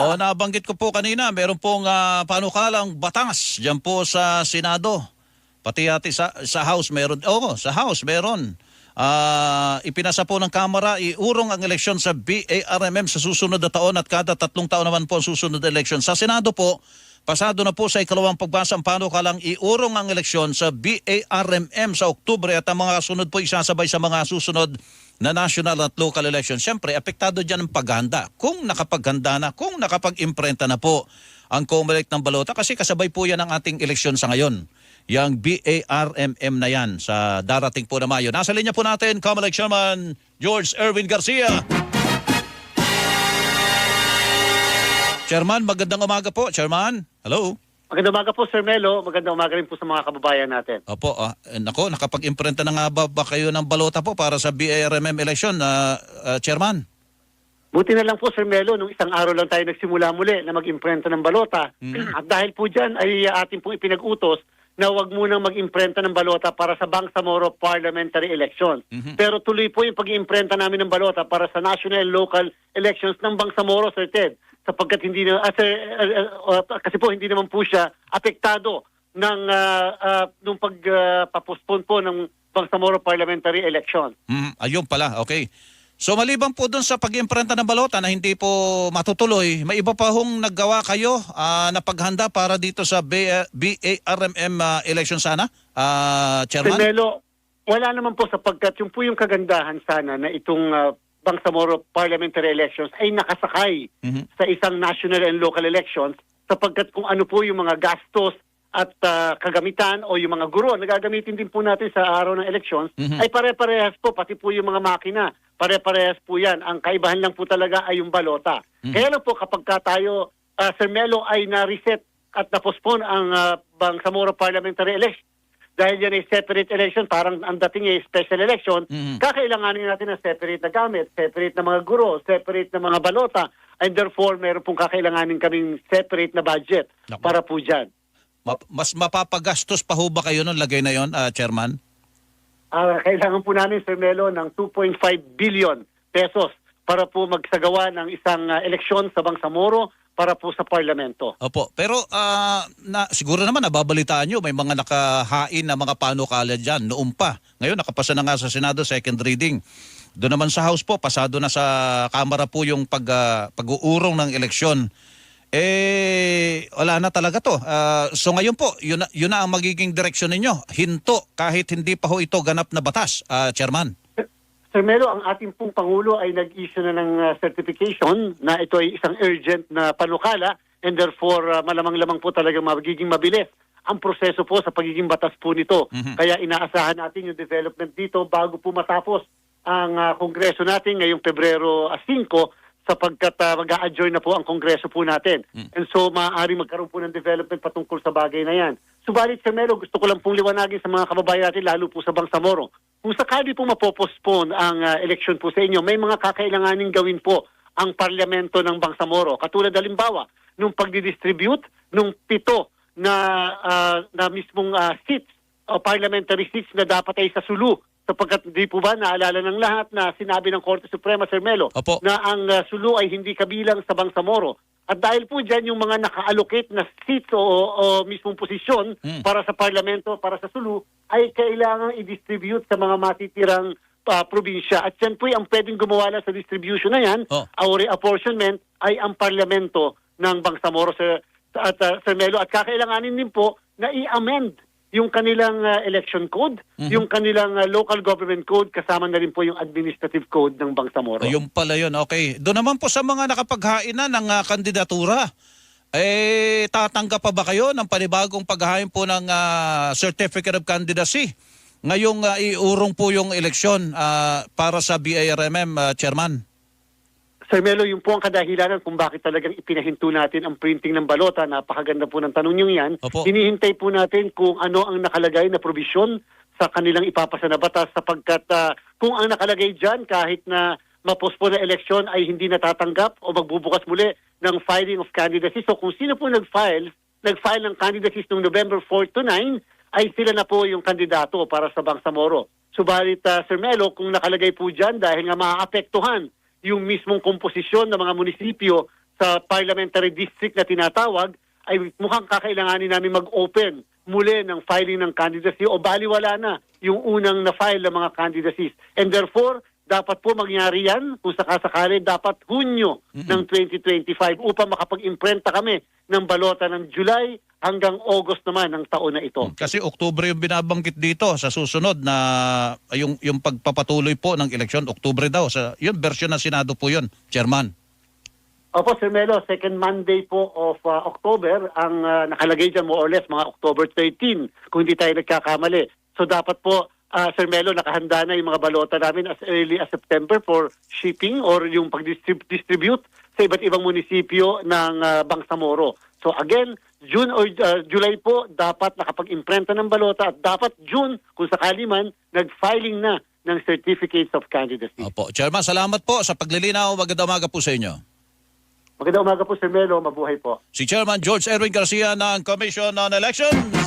O nabanggit ko po kanina, meron pong ah, panukalang batas diyan po sa Senado. Pati ati sa, sa House meron. Oo, sa House meron. Ah, ipinasa po ng Kamara, iurong ang eleksyon sa BARMM sa susunod na taon at kada tatlong taon naman po ang susunod na eleksyon. Sa Senado po, pasado na po sa ikalawang pagbasa ang panukalang iurong ang eleksyon sa BARMM sa Oktubre at ang mga sunod po isasabay sa mga susunod na national at local elections. Siyempre, apektado dyan ang paghanda. Kung nakapaghanda na, kung nakapag-imprenta na po ang COMELEC ng balota, kasi kasabay po yan ang ating eleksyon sa ngayon. Yang BARMM na yan sa darating po na Mayo. Nasa linya po natin, COMELEC Chairman George Erwin Garcia. Chairman, magandang umaga po. Chairman, hello. Magandang umaga po, Sir Melo. Magandang umaga rin po sa mga kababayan natin. Opo, ah, eh, nako, nakapag-imprenta na nga ba, ba kayo ng balota po para sa BARMM election, ah, ah, Chairman? Buti na lang po, Sir Melo, nung isang araw lang tayo nagsimula muli na mag-imprenta ng balota. At dahil po dyan ay uh, ating pong ipinag-utos na wag munang mag-imprenta ng balota para sa Bangsamoro parliamentary elections. Pero tuloy po yung pag-imprenta namin ng balota para sa national and local elections ng Bangsamoro, Sir Ted. Sapagkat hindi na, ah, kasi po hindi naman po siya apektado ng ah, ah, nung pagpapospone po ng Bangsamoro parliamentary election. Mm, ayun pala, okay. So maliban po dun sa pag-imprenta ng balota na hindi po matutuloy, may iba pa hong naggawa kayo ah, na paghanda para dito sa BARMM ah, election sana, Sir Chairman? Melo, wala naman po sapagkat yung po yung kagandahan sana na itong ah, Bangsamoro parliamentary elections ay nakasakay Mhm. sa isang national and local elections sapagkat kung ano po yung mga gastos at ah, kagamitan o yung mga guro na gagamitin din po natin sa araw ng elections Mhm. ay pare-parehas po pati po yung mga makina pare-parehas po yan ang kaibahan lang po talaga ay yung balota Mhm. kaya lang po kapag ka tayo ah, Sir Melo ay na-reset at na-postpone ang ah, Bangsamoro parliamentary election dahil yan ay separate election, parang ang dating ay special election, Mhm. kakailanganin natin ng separate na gamit, separate na mga guro, separate na mga balota, and therefore meron pong kakailanganin kaming separate na budget Naku. para po dyan. Ma- mas mapapagastos pa ho ba kayo nung lagay na yon, ah, Chairman? Ah, kailangan po namin, Sir Melo, ng 2.5 billion pesos para po magsagawa ng isang ah, eleksyon sa Bangsamoro para po sa parlamento. Opo, pero ah, na, siguro naman nababalitaan nyo, may mga nakahain na mga panukala dyan noon pa. Ngayon nakapasa na nga sa Senado, second reading. Doon naman sa House po, pasado na sa Kamara po yung pag, ah, pag-uurong ng eleksyon. Eh, wala na talaga to. Ah, so ngayon po, yun na, yun na ang magiging direksyon ninyo. Hinto kahit hindi pa ho ito ganap na batas, ah, Chairman. Sir Melo, ang ating pong Pangulo ay nag-issue na ng uh, certification na ito ay isang urgent na panukala and therefore uh, malamang-lamang po talaga magiging mabilis ang proseso po sa pagiging batas po nito. Mhm. Kaya inaasahan natin yung development dito bago po matapos ang uh, kongreso natin ngayong Pebrero uh, 5 sapagkat uh, mag-a-adjourn na po ang kongreso po natin. And so maaari magkaroon po ng development patungkol sa bagay na yan. Subalit Sir Melo, gusto ko lang pong liwanagin sa mga kababayan natin lalo po sa Bangsamoro. Kung sakali po mapopostpone ang uh, election po sa inyo, may mga kakailanganing gawin po ang parlamento ng Bangsamoro. Katulad halimbawa, nung pagdidistribute nung pito na ah, na mismong ah, seats o parliamentary seats na dapat ay sa Sulu sapagkat di po ba naalala ng lahat na sinabi ng Korte Suprema Sir Melo Opo. na ang ah, Sulu ay hindi kabilang sa Bangsamoro. At dahil po dyan yung mga naka-allocate na seats o, o mismong posisyon Hmm. para sa parlamento, para sa Sulu, ay kailangang i-distribute sa mga matitirang ah, probinsya. At yan po ang pwedeng gumawa lang sa distribution na yan, Oh. o reapportionment, ay ang parlamento ng Bangsamoro sa, at, ah, Sir Melo. At kakailanganin din po na i-amend yung kanilang ah, election code, Mhm. yung kanilang ah, local government code, kasama na rin po yung administrative code ng Bangsamoro. Ayun pala yun, okay. Doon naman po sa mga nakapaghain na ng ah, kandidatura, eh, tatanggap pa ba kayo ng panibagong paghahain po ng ah, Certificate of Candidacy? Ngayong ah, iurong po yung eleksyon ah, para sa BARMM, ah, Chairman. Sir Melo, yung po ang kadahilanan kung bakit talagang ipinahinto natin ang printing ng balota. Napakaganda po ng tanong nyo yan. Opo. Hinihintay po natin kung ano ang nakalagay na probisyon sa kanilang ipapasa na batas sapagkat ah, kung ang nakalagay dyan kahit na mapospone na eleksyon ay hindi natatanggap o magbubukas muli ng filing of candidacy. So kung sino po nag-file, nag-file ng candidacies noong November 4 to 9, ay sila na po yung kandidato para sa Bangsamoro. Subalit, ah, Sir Melo, kung nakalagay po dyan dahil nga maaapektuhan yung mismong komposisyon ng mga munisipyo sa parliamentary district na tinatawag, ay mukhang kakailanganin namin mag-open muli ng filing ng candidacy o baliwala na yung unang na-file ng mga candidacies. And therefore, dapat po mangyari yan kung sakasakali dapat Hunyo ng 2025 upang makapag-imprenta kami ng balota ng July hanggang August naman ng taon na ito. Kasi Oktubre yung binabanggit dito sa susunod na yung yung pagpapatuloy po ng eleksyon Oktubre daw sa yun version ng Senado po yun, Chairman. Opo, Sir Melo, second Monday po of uh, October, ang uh, nakalagay dyan more or less mga October 13, kung hindi tayo nagkakamali. So dapat po, uh, Sir Melo, nakahanda na yung mga balota namin as early as September for shipping or yung pag-distribute sa iba't ibang munisipyo ng uh, Bangsamoro. So again, June or uh, July po, dapat nakapag-imprenta ng balota at dapat June, kung sakali man, nag-filing na ng certificates of candidacy. Opo, Chairman, salamat po sa paglilinaw. Magandang umaga po sa inyo. Magandang umaga po, Sir Melo. Mabuhay po. Si Chairman George Erwin Garcia ng Commission on Elections.